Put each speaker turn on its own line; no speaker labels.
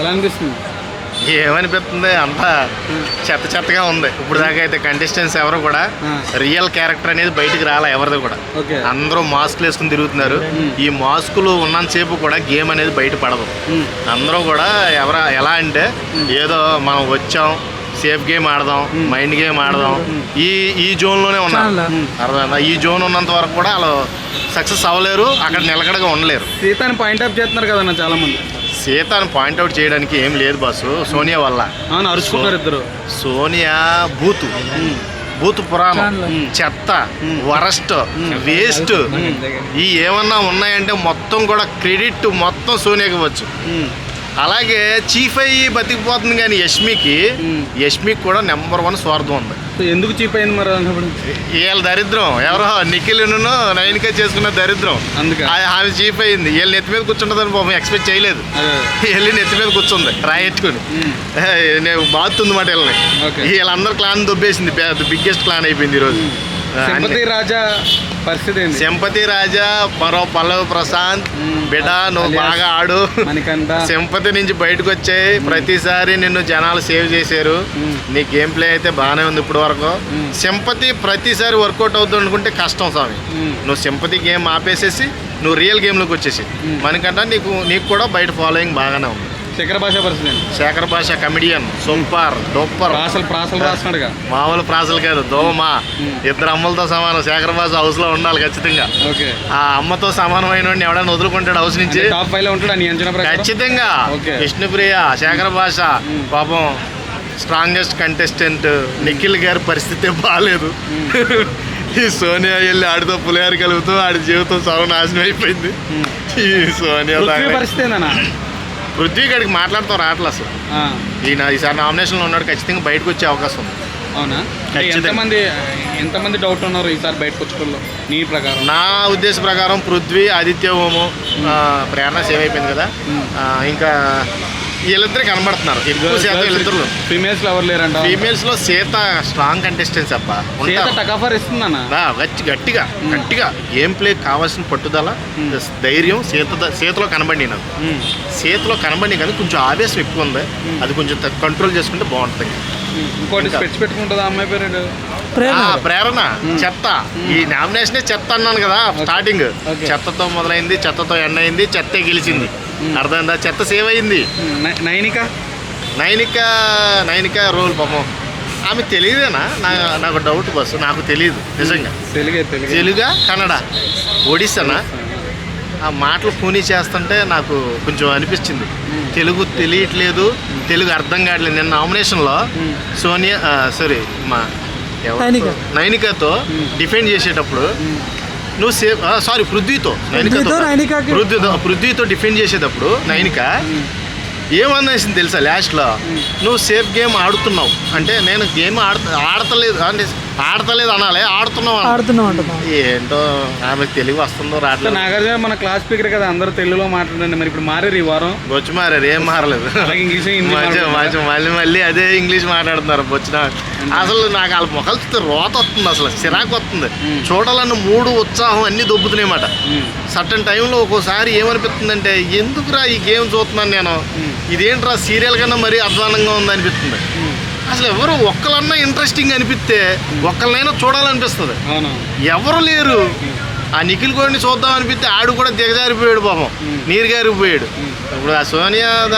ఎలా అనిపిస్తుంది.
ఏమనిపిస్తుంది అంతా చెత్త చెత్తగా ఉంది. ఇప్పుడు దాకా అయితే కంటెస్టెంట్స్ ఎవరు కూడా. రియల్ క్యారెక్టర్ అనేది బయటికి రాలే ఎవరిది కూడా. అందరూ మాస్కులు వేసుకుని తిరుగుతున్నారు. ఈ మాస్కులు ఉన్నంతసేపు కూడా గేమ్ అనేది బయట పడదు. అందరూ కూడా ఎవర ఎలా అంటే ఏదో మనం వచ్చాం సేఫ్ గేమ్ ఆడదాం మైండ్ గేమ్ ఆడదాం. ఈ ఈ జోన్లోనే ఉన్నారు. అర్థమైందా? ఈ జోన్ ఉన్నంత వరకు కూడా వాళ్ళు సక్సెస్ అవ్వలేరు అక్కడ నిలకడగా ఉండలేరు.
సీతాని పాయింట్ ఆఫ్ చేస్తున్నారు కదన్న చాలా మంది
సీతను పాయింట్అవుట్ చేయడానికి ఏం లేదు బాసు సోనియా వల్ల.
అరుచుకున్నారు ఇద్దరు.
సోనియా బూతు. బూతు పురాణం. చెత్త వరస్ట్ వేస్ట్. ఈ ఏమన్నా ఉన్నాయంటే మొత్తం కూడా క్రెడిట్ మొత్తం సోనియాకి వచ్చు
ఉమ్.
అలాగే చీఫ్ అయ్యి బతికిపోతుంది కానీ యష్మికి. యష్మికి కూడా నెంబర్ వన్ స్వార్థం ఉంది.
ఎందుకు చీప్ అయింది మరి అన్నప్పుడు
వీళ్ళ దరిద్రం. ఎవరో నిఖిల్ను నైన్కే చేసుకున్న దరిద్రం.
అందుకే.
ఆ- ఆమె చీఫ్ అయింది. వీళ్ళు నెత్తి మీద కూర్చుంటుందని పాపం ఎక్స్పెక్ట్ చేయలేదు. వెళ్ళి నెత్తి మీద కూర్చుంది. రాయెట్టుకుని. నేను బాగుతుంది మాట వీళ్ళని. వీళ్ళందరూ క్లాన్ దొబ్బేసింది. బిగ్గెస్ట్ క్లాన్ అయిపోయింది ఈరోజు.
రాజా పరిస్థితి
సింపతి రాజా మరో పల్లవి ప్రశాంత్. బిడ్డ నువ్వు బాగా ఆడు సింపతి నుంచి బయటకు వచ్చాయి ప్రతిసారి నిన్ను జనాలు సేవ్ చేశారు. నీ గేమ్ ప్లే అయితే బాగానే ఉంది ఇప్పుడు వరకు. సింపతి ప్రతిసారి వర్కౌట్ అవుతుంది అనుకుంటే కష్టం స్వామి. నువ్వు సింపతి గేమ్ ఆపేసేసి నువ్వు రియల్ గేమ్లోకి వచ్చేసి. మనకంట నీకు నీకు కూడా బయట ఫాలోయింగ్ బాగానే ఉంది
శిఖర భాష పరిస్థితి ఏంది
శేఖర్ భాష కమిడియన్ సూపర్ డొప్పర్.
ప్రాసలు ప్రాసలు రాస్తున్నాడుగా.
మామూలు ప్రాసలు కాదు దోమ. ఇద్దరు అమ్మలతో సమానం శేఖర్ భాష హౌస్లో ఉండాలి ఖచ్చితంగా.
ఓకే.
ఆ అమ్మతో సమానమైన వాడిని ఎవడైనా వదులుకుంటాడు హౌస్ నుంచి?
టాప్ ఫైవ్లో ఉంటాడు నీ అంచనా ప్రకారం?
ఖచ్చితంగా. విష్ణుప్రియ శేఖర్ భాష పాపం స్ట్రాంగెస్ట్ కంటెస్టెంట్ నిఖిల్ గారి పరిస్థితి బాగాలేదు ఈ సోనియా వెళ్ళి ఆడితో పులిహార కలుగుతూ ఆడి జీవితం సర్వనాశనం అయిపోయింది. ఈ సోనియా.
పరిస్థితి
పృథ్వీ గడికి మాట్లాడుతాం రావట్లేదు అసలు. ఈయన ఈసారి నామినేషన్లో ఉన్నాడు ఖచ్చితంగా బయటకు వచ్చే అవకాశం ఉంది.
అవునా. ఎంతమంది ఎంతమంది డౌట్ ఉన్నారు ఈసారి బయటకు వచ్చుకోలో నీ ప్రకారం.
నా ఉద్దేశ ప్రకారం పృథ్వీ ఆదిత్య ఓము ఆ, ప్రేరణ సేవ్ అయిపోయింది కదా. ఇంకా వీళ్ళిద్దరు కనబడుతున్నారు. ఎక్కువ శాతం వీళ్ళిద్దరు
ఫీమేల్స్ ఎవరు లేరంట.
ఫీమేల్స్లో సీత స్ట్రాంగ్ కంటెస్టెన్స్ అబ్బా.
టకాఫర్ ఇస్తుందన్న.
గట్టి గట్టిగా గట్టిగా. గేమ్ ప్లే కావాల్సిన పట్టుదల ధైర్యం సీత సీతలో కనబడి నాకు. సీతలో కనబడి కానీ కొంచెం ఆవేశం ఎక్కువ ఉంది. అది కొంచెం కంట్రోల్ చేసుకుంటే బాగుంటుంది.
ఇంకోటి స్పెట్స్ పెట్టుకుంటుంది ఆ అమ్మాయి పేరు
ప్రేరణ. చెత్త. ఈ నామినేషనే చెత్త అన్నాను కదా స్టార్టింగ్. చెత్తతో మొదలైంది చెత్తతో ఎండ్ అయింది చెత్తే గెలిచింది. అర్థమైందా? చెత్త సేవ్ అయింది.
నైనిక?
నైనిక నైనిక రోల్ పాపం. ఆమె తెలియదేనా? నా నాకు డౌట్ బస్సు నాకు తెలియదు నిజంగా.
తెలుగే?
కన్నడ. ఒడిస్సానా? ఆ మాటలు కూనీ చేస్తుంటే నాకు కొంచెం అనిపించింది. తెలుగు తెలియట్లేదు తెలుగు అర్థం కావట్లేదు. నేను నామినేషన్లో సోనియా సారీ మా. నైనికతో డిఫెండ్ చేసేటప్పుడు నువ్వు సేఫ్ సారీ పృథ్వీతో
పృథ్వీతో
పృథ్వీతో పృథ్వీతో డిఫెండ్ చేసేటప్పుడు నైనిక ఏమనేసింది తెలుసా లాస్ట్లో నువ్వు సేఫ్ గేమ్ ఆడుతున్నావు. అంటే నేను గేమ్ ఆడ ఆడతలేదు. అంటే ఆడతలేదు అనాలి.
ఆడుతున్నాం అంటున్నాం
ఏంటో ఆమెకు తెలివి వస్తుందో రావట్లేదు.
నాగార్జున మన క్లాస్ స్పీకర్ కదా అందరూ తెలుగులో మాట్లాడండి. మరి ఇప్పుడు మారారు ఈ వారం?
బొచ్చు మారారు ఏం మారలేదు.
ఇంగ్లీష్
మంచి మళ్ళీ మళ్ళీ అదే ఇంగ్లీష్ మాట్లాడుతున్నారు బొచ్చిన అసలు నాకు వాళ్ళ మొక్కలు రోత వస్తుంది అసలు చిరాకు వస్తుంది. చూడాలన్న మూడు ఉత్సాహం అన్ని దొబ్బుతున్నాయి మాట
ఉమ్,
సర్టన్ టైంలో ఒక్కోసారి ఏమనిపిస్తుందంటే ఎందుకురా ఈ గేమ్ చూస్తున్నాను నేను? ఇదేంట్రా సీరియల్ కన్నా మరీ అధ్వానంగా ఉంది అనిపిస్తుంది. అసలు ఎవరు ఒక్కలన్నా ఇంట్రెస్టింగ్ అనిపిస్తే ఒక్కళ్ళనైనా చూడాలనిపిస్తుంది. ఎవరు లేరు. ఆ నిఖిల్ కోడిని చూద్దాం అనిపిస్తే ఆడు కూడా దిగజారిపోయాడు పాపం. నీరు గారిపోయాడు. ఇప్పుడు ఆ సోనియా